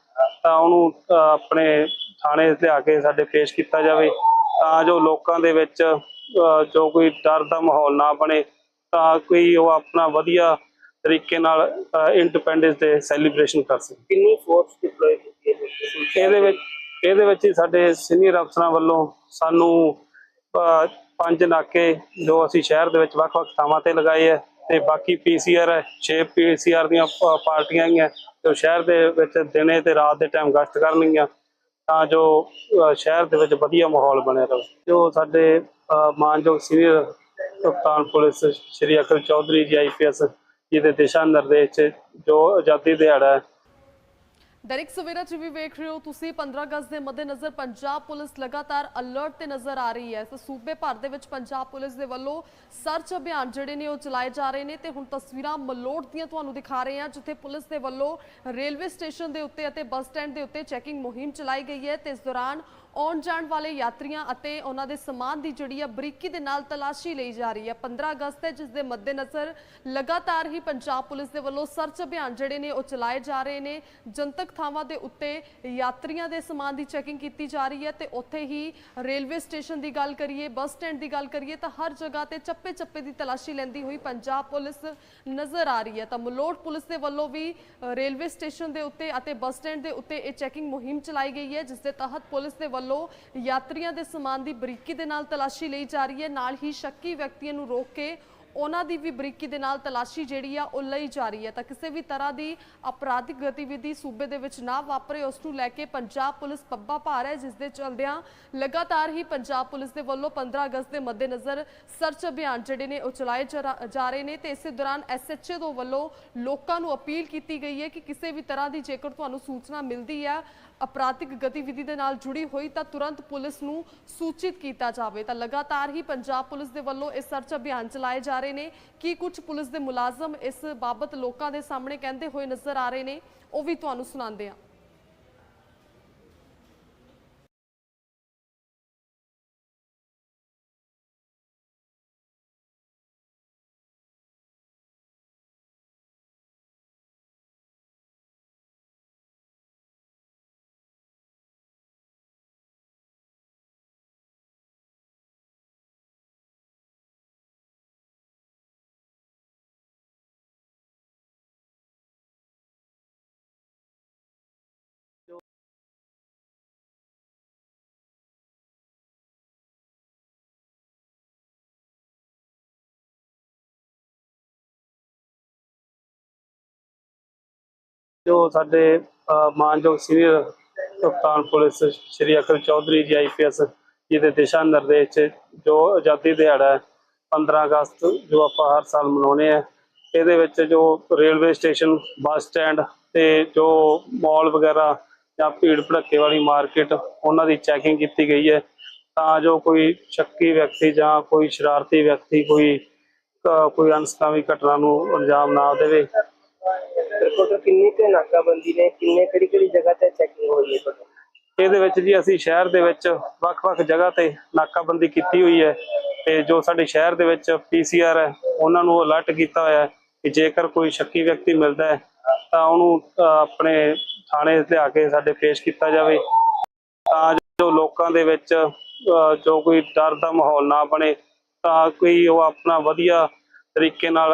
ਤਾਂ ਉਹਨੂੰ ਆਪਣੇ ਥਾਣੇ ਲਿਆ ਕੇ ਸਾਡੇ ਪੇਸ਼ ਕੀਤਾ ਜਾਵੇ ਤਾਂ ਜੋ ਲੋਕਾਂ ਦੇ ਵਿੱਚ ਜੋ ਕੋਈ ਡਰ ਦਾ ਮਾਹੌਲ ਨਾ ਬਣੇ, ਤਾਂ ਕੋਈ ਉਹ ਆਪਣਾ ਵਧੀਆ ਤਰੀਕੇ ਨਾਲ ਇੰਡੀਪੈਂਡੈਂਸ ਦੇ ਸੈਲੀਬ੍ਰੇਸ਼ਨ ਕਰ ਸਕੇ ਕਿੰਨੀ ਫੋਰਸ ਡਿਪਲੋਏ ਕੀਤੀ ਹੈ ਤੁਸੀਂ? ਇਹਦੇ ਵਿੱਚ ਇਹਦੇ ਵਿੱਚ ਸਾਡੇ ਸੀਨੀਅਰ ਅਫਸਰਾਂ ਵੱਲੋਂ ਸਾਨੂੰ ਪੰਜ ਨਾਕੇ ਜੋ ਅਸੀਂ ਸ਼ਹਿਰ ਦੇ ਵਿੱਚ ਵੱਖ-ਵੱਖ ਥਾਵਾਂ ਤੇ ਲਗਾਏ ਹੈ ਤੇ ਬਾਕੀ ਪੀਸੀਆਰ ਹੈ 6 ਪੀਸੀਆਰ ਦੀਆਂ ਪਾਰਟੀਆਂ ਹੈਗੀਆਂ ਜੋ ਸ਼ਹਿਰ ਦੇ ਵਿੱਚ ਦਿਨੇ ਤੇ ਰਾਤ ਦੇ ਟਾਈਮ ਗਸ਼ਤ ਕਰਨਗੀਆਂ ਤਾਂ ਜੋ ਸ਼ਹਿਰ ਦੇ ਵਿੱਚ ਵਧੀਆ ਮਾਹੌਲ ਬਣਿਆ ਰਹੇ ਜੋ ਸਾਡੇ ਮਾਨਯੋਗ ਸੀਨੀਅਰ ਕਪਤਾਨ ਪੁਲਿਸ ਸ਼੍ਰੀ ਅਕਲ ਚੌਧਰੀ ਜੀ ਆਈਪੀਐਸ ਜੀ ਦਿਸ਼ਾ ਨਿਰਦੇਸ਼ ਜੋ ਆਜ਼ਾਦੀ ਦਿਹਾੜਾ ਹੈ। ਦੈਨਿਕ ਸਵੇਰਾ ਚ ਵੀ ਵੇਖ ਰਹੇ ਹੋ ਤੁਸੀਂ 15 ਅਗਸਤ ਦੇ ਮੱਦੇਨਜ਼ਰ ਪੰਜਾਬ ਪੁਲਿਸ ਲਗਾਤਾਰ ਅਲਰਟ ਤੇ ਨਜ਼ਰ ਆ ਰਹੀ ਹੈ। ਤੇ ਸੂਬੇ ਭਰ ਦੇ ਵਿੱਚ ਪੰਜਾਬ ਪੁਲਿਸ ਦੇ ਵੱਲੋਂ ਸਰਚ ਅਭਿਆਨ ਜਿਹੜੇ ਨੇ ਉਹ ਚਲਾਏ ਜਾ ਰਹੇ ਨੇ ਤੇ ਹੁਣ ਤਸਵੀਰਾਂ ਮਲੋਟ ਦੀਆਂ ਤੁਹਾਨੂੰ ਦਿਖਾ ਰਹੇ ਹਾਂ, ਜਿੱਥੇ ਪੁਲਿਸ ਦੇ ਵੱਲੋਂ ਰੇਲਵੇ ਸਟੇਸ਼ਨ ਦੇ ਉੱਤੇ ਅਤੇ ਬੱਸ ਸਟੈਂਡ ਦੇ ਉੱਤੇ ਚੈਕਿੰਗ ਮੁਹਿੰਮ ਚਲਾਈ ਗਈ ਹੈ ਤੇ ਇਸ ਦੌਰਾਨ ਆਉਣ ਜਾਣ ਵਾਲੇ ਯਾਤਰੀਆਂ ਅਤੇ ਉਹਨਾਂ ਦੇ ਸਮਾਨ ਦੀ ਜਿਹੜੀ ਆ ਬਰੀਕੀ ਦੇ ਨਾਲ ਤਲਾਸ਼ੀ ਲਈ ਜਾ ਰਹੀ ਹੈ। 15 ਅਗਸਤ ਹੈ, ਜਿਸ ਦੇ ਮੱਦੇਨਜ਼ਰ ਲਗਾਤਾਰ ਹੀ ਪੰਜਾਬ ਪੁਲਿਸ ਦੇ ਵੱਲੋਂ ਸਰਚ ਅਭਿਆਨ ਜਿਹੜੇ ਨੇ ਉਹ ਚਲਾਏ ਜਾ ਰਹੇ ਨੇ। ਜਨਤਕ ਥਾਵਾਂ ਦੇ ਉੱਤੇ ਯਾਤਰੀਆਂ ਦੇ ਸਮਾਨ ਦੀ ਚੈਕਿੰਗ ਕੀਤੀ ਜਾ ਰਹੀ ਹੈ ਤੇ ਉੱਥੇ ਹੀ ਰੇਲਵੇ ਸਟੇਸ਼ਨ ਦੀ ਗੱਲ ਕਰੀਏ, ਬੱਸ ਸਟੈਂਡ ਦੀ ਗੱਲ ਕਰੀਏ ਤਾਂ ਹਰ ਜਗ੍ਹਾ ਤੇ ਚੱਪੇ ਚੱਪੇ ਦੀ ਤਲਾਸ਼ੀ ਲੈਂਦੀ ਹੋਈ ਪੰਜਾਬ ਪੁਲਿਸ ਨਜ਼ਰ ਆ ਰਹੀ ਹੈ। ਤਾਂ ਮਲੋਟ ਪੁਲਿਸ ਦੇ ਵੱਲੋਂ ਵੀ ਰੇਲਵੇ ਸਟੇਸ਼ਨ ਦੇ ਉੱਤੇ ਅਤੇ ਬੱਸ ਸਟੈਂਡ ਦੇ ਉੱਤੇ ਇਹ ਚੈਕਿੰਗ ਮੁਹਿੰਮ ਚਲਾਈ ਗਈ ਹੈ, ਜਿਸ ਦੇ ਤਹਿਤ ਪੁਲਿਸ ਦੇ ਵੱਲੋਂ ਯਾਤਰੀਆਂ ਦੇ ਸਮਾਨ ਦੀ ਬਰੀਕੀ ਦੇ ਨਾਲ ਤਲਾਸ਼ੀ ਲਈ ਜਾ ਰਹੀ ਹੈ। ਨਾਲ ਹੀ ਸ਼ੱਕੀ ਵਿਅਕਤੀਆਂ ਨੂੰ ਰੋਕ ਕੇ ਉਹਨਾਂ ਦੀ ਵੀ ਬਰੀਕੀ ਦੇ ਨਾਲ ਤਲਾਸ਼ੀ ਜਿਹੜੀ ਆ ਉਹ ਲਈ ਜਾ ਰਹੀ ਹੈ। ਤਾਂ ਕਿਸੇ ਵੀ ਤਰ੍ਹਾਂ ਦੀ ਅਪਰਾਧਿਕ ਗਤੀਵਿਧੀ ਸੂਬੇ ਦੇ ਵਿੱਚ ਨਾ ਵਾਪਰੇ, ਉਸ ਨੂੰ ਲੈ ਕੇ ਪੰਜਾਬ ਪੁਲਿਸ ਪੱਬਾ ਭਾਰ ਹੈ, ਜਿਸ ਦੇ ਚਲਦਿਆਂ ਲਗਾਤਾਰ ਹੀ ਪੰਜਾਬ ਪੁਲਿਸ ਦੇ ਵੱਲੋਂ 15 ਅਗਸਤ ਦੇ ਮੱਦੇਨਜ਼ਰ ਸਰਚ ਅਭਿਆਨ ਜਿਹੜੇ ਨੇ ਉਹ ਚਲਾਏ ਜਾ ਜਾ ਰਹੇ ਨੇ ਤੇ ਇਸੇ ਦੌਰਾਨ ਐਸਐਚਏ ਤੋਂ ਵੱਲੋਂ ਲੋਕਾਂ ਨੂੰ ਅਪੀਲ ਕੀਤੀ ਗਈ ਹੈ ਕਿ ਕਿਸੇ ਵੀ ਤਰ੍ਹਾਂ ਦੀ ਜੇਕਰ ਤੁਹਾਨੂੰ ਸੂਚਨਾ ਮਿਲਦੀ ਹੈ, ਅਪਰਾਧਿਕ ਗਤੀਵਿਧੀ ਦੇ ਨਾਲ ਜੁੜੀ ਹੋਈ ਤਾਂ ਤੁਰੰਤ ਪੁਲਿਸ ਨੂੰ ਸੂਚਿਤ ਕੀਤਾ ਜਾਵੇ। ਤਾਂ ਲਗਾਤਾਰ ਹੀ ਪੰਜਾਬ ਪੁਲਿਸ ਦੇ ਵੱਲੋਂ ਇਹ ਸਰਚ ਅਭਿਆਨ ਚਲਾਏ ਜਾ ਰਹੇ ਨੇ ਕੀ ਕੁਝ ਪੁਲਿਸ ਦੇ ਮੁਲਾਜ਼ਮ ਇਸ ਬਾਬਤ ਲੋਕਾਂ ਦੇ ਸਾਹਮਣੇ ਕਹਿੰਦੇ ਹੋਏ ਨਜ਼ਰ ਆ ਰਹੇ ਨੇ, ਉਹ ਵੀ ਤੁਹਾਨੂੰ ਸੁਣਾਉਂਦੇ ਆ ਜੋ ਸਾਡੇ ਮਾਨਯੋਗ ਸੀਨੀਅਰ ਕਪਤਾਨ ਪੁਲਿਸ ਸ਼੍ਰੀ ਅਕਲ ਚੌਧਰੀ ਜੀ ਆਈਪੀਐਸ ਜੀ ਦੇ ਦਿਸ਼ਾ ਨਿਰਦੇਸ਼ 'ਚ ਜੋ ਆਜ਼ਾਦੀ ਦਿਹਾੜਾ ਹੈ 15 ਅਗਸਤ ਜੋ ਆਪਾਂ ਹਰ ਸਾਲ ਮਨਾਉਂਦੇ ਆ ਇਹਦੇ ਵਿੱਚ ਜੋ ਰੇਲਵੇ ਸਟੇਸ਼ਨ, ਬੱਸ ਸਟੈਂਡ ਤੇ ਜੋ ਮਾਲ ਵਗੈਰਾ ਜਾਂ ਭੀੜ ਭੜੱਕੇ ਵਾਲੀ ਮਾਰਕੀਟ, ਉਹਨਾਂ ਦੀ ਚੈਕਿੰਗ ਕੀਤੀ ਗਈ ਹੈ। ਤਾਂ ਜੋ ਕੋਈ ਸ਼ੱਕੀ ਵਿਅਕਤੀ ਜਾਂ ਕੋਈ ਸ਼ਰਾਰਤੀ ਵਿਅਕਤੀ ਕੋਈ ਕੋਈ ਅਨਸਕਾਮੀ ਘਟਨਾ ਨੂੰ ਅੰਜਾਮ ਨਾ ਦੇਵੇ ਰਿਪੋਰਟਰ ਕਿੰਨੀ ਕੁ ਨਾਕਾਬੰਦੀ ਨੇ? ਕਿੰਨੇ, ਕਿਹੜੀ ਕਿਹੜੀ ਜਗ੍ਹਾ ਤੇ ਚੈਕਿੰਗ ਹੋਈ ਹੈ ਤੁਹਾਡੀ? ਇਹਦੇ ਵਿੱਚ ਜੀ ਅਸੀਂ ਸ਼ਹਿਰ ਦੇ ਵਿੱਚ ਵੱਖ-ਵੱਖ ਜਗ੍ਹਾ ਤੇ ਨਾਕਾਬੰਦੀ ਕੀਤੀ ਹੋਈ ਹੈ ਤੇ ਜੋ ਸਾਡੇ ਸ਼ਹਿਰ ਦੇ ਵਿੱਚ ਪੀਸੀਆਰ ਹੈ, ਉਹਨਾਂ ਨੂੰ ਅਲਰਟ ਕੀਤਾ ਹੋਇਆ ਹੈ ਕਿ ਜੇਕਰ ਕੋਈ ਸ਼ੱਕੀ ਵਿਅਕਤੀ ਮਿਲਦਾ ਹੈ, ਤਾਂ ਉਹਨੂੰ ਆਪਣੇ ਥਾਣੇ ਲਿਆ ਕੇ ਸਾਡੇ ਪੇਸ਼ ਕੀਤਾ ਜਾਵੇ। ਤਾਂ ਜੋ ਲੋਕਾਂ ਦੇ ਵਿੱਚ ਜੋ ਕੋਈ ਡਰ ਦਾ ਮਾਹੌਲ ਨਾ ਬਣੇ, ਤਾਂ ਕੋਈ ਉਹ ਆਪਣਾ ਵਧੀਆ ਤਰੀਕੇ ਨਾਲ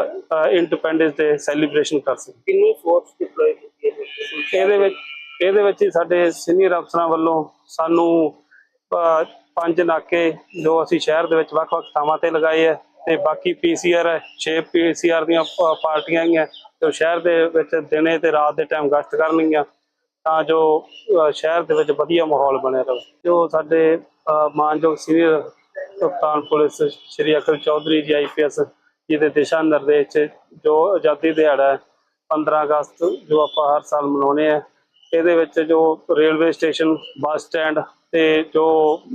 ਇੰਡੀਪੈਂਡੈਂਸ ਡੇ ਸੈਲੀਬ੍ਰੇਸ਼ਨ ਕਰ ਸਕੇ ਕਿੰਨੀ ਫੋਰਸ ਡਿਪਲੋਏ ਕੀਤੀ ਹੈ? ਇਹਦੇ ਵਿੱਚ ਇਹਦੇ ਵਿੱਚ ਹੀ ਸਾਡੇ ਸੀਨੀਅਰ ਅਫਸਰਾਂ ਵੱਲੋਂ ਸਾਨੂੰ ਪੰਜ ਨਾਕੇ ਜੋ ਅਸੀਂ ਸ਼ਹਿਰ ਦੇ ਵਿੱਚ ਵੱਖ-ਵੱਖ ਥਾਵਾਂ ਤੇ ਲਗਾਏ ਹੈ ਤੇ ਬਾਕੀ ਪੀਸੀਆਰ ਹੈ 6 ਪੀਸੀਆਰ ਦੀਆਂ ਪ- ਪਾਰਟੀਆਂ ਹੈਗੀਆਂ ਜੋ ਸ਼ਹਿਰ ਦੇ ਵਿੱਚ ਦਿਨੇ ਤੇ ਰਾਤ ਦੇ ਟਾਈਮ ਗਸ਼ਤ ਕਰਨਗੀਆਂ ਤਾਂ ਜੋ ਸ਼ਹਿਰ ਦੇ ਵਿੱਚ ਵਧੀਆ ਮਾਹੌਲ ਬਣਿਆ ਰਹੇ ਜੋ ਸਾਡੇ ਮਾਨਯੋਗ ਸੀਨੀਅਰ ਕਪਤਾਨ ਪੁਲਿਸ ਸ਼੍ਰੀ ਅਕਲ ਚੌਧਰੀ ਜੀ ਆਈਪੀਐਸ ਜੀ ਦਿਸ਼ਾ ਨਿਰਦੇਸ਼ ਜੋ ਆਜ਼ਾਦੀ ਦਿਹਾੜਾ 15 ਅਗਸਤ ਜੋ ਆਪਾਂ ਹਰ ਸਾਲ ਮਨਾਉਂਦੇ ਆ ਇਹਦੇ ਵਿੱਚ ਜੋ ਰੇਲਵੇ ਸਟੇਸ਼ਨ, ਬੱਸ ਸਟੈਂਡ ਤੇ ਜੋ